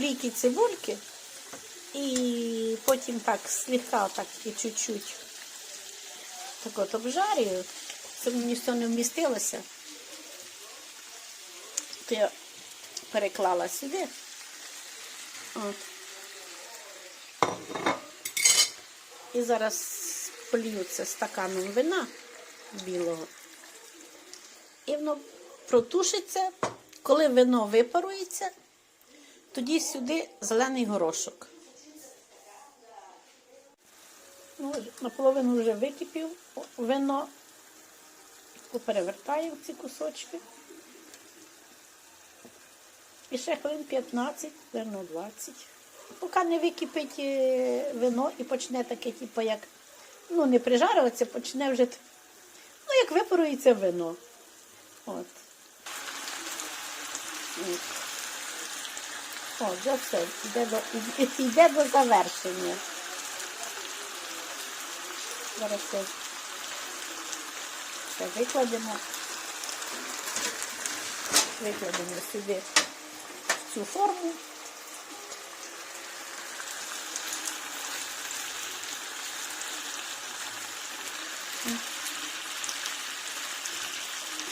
олійки цибульки і потім так слегка так і чуть-чуть так от обжарюю. Це мені все не вмістилося. То я переклала сюди. От. І зараз полью це стаканом вина білого. І воно протушиться. Коли вино випарується, тоді сюди зелений горошок. Ну, наполовину вже википів вино. Перевертаю ці кусочки. І ще хвилин 15, верно 20. Поки не википить е, вино і почне таке, типу, як, ну, не прижарюватися, почне вже, ну, як випарується вино. От. От. О, вже все, йде до, йде до завершення. Зараз все, все викладемо. Викладемо сюди цю форму.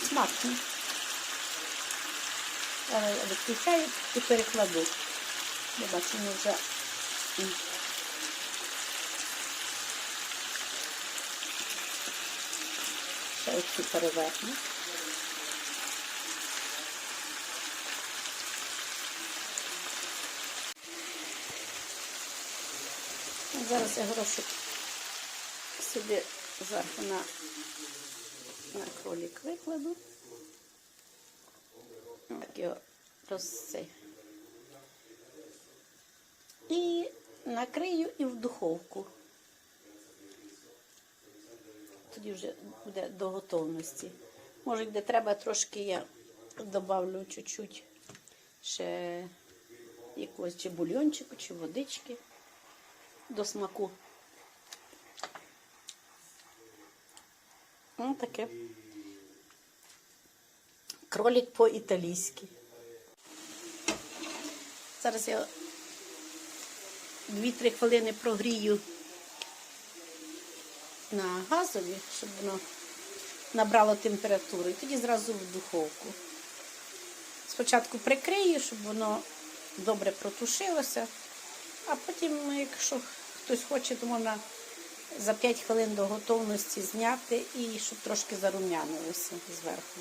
Смачно. Відключаю і перекладу. Ми вже м, ще оцю переверну. Зараз я горошок сюди зверху на, на кролик викладу. Його розцей. І накрию і в духовку. Тоді вже буде до готовності. Може, де треба трошки я добавлю чуть-чуть ще якогось чи бульйончику, чи водички до смаку. Ну, таке. Кролик по-італійськи. Зараз я 2-3 хвилини прогрію на газові, щоб воно набрало температуру. І тоді зразу в духовку. Спочатку прикрию, щоб воно добре протушилося, а потім, якщо хтось хоче, то можна за 5 хвилин до готовності зняти і щоб трошки зарум'янилося зверху.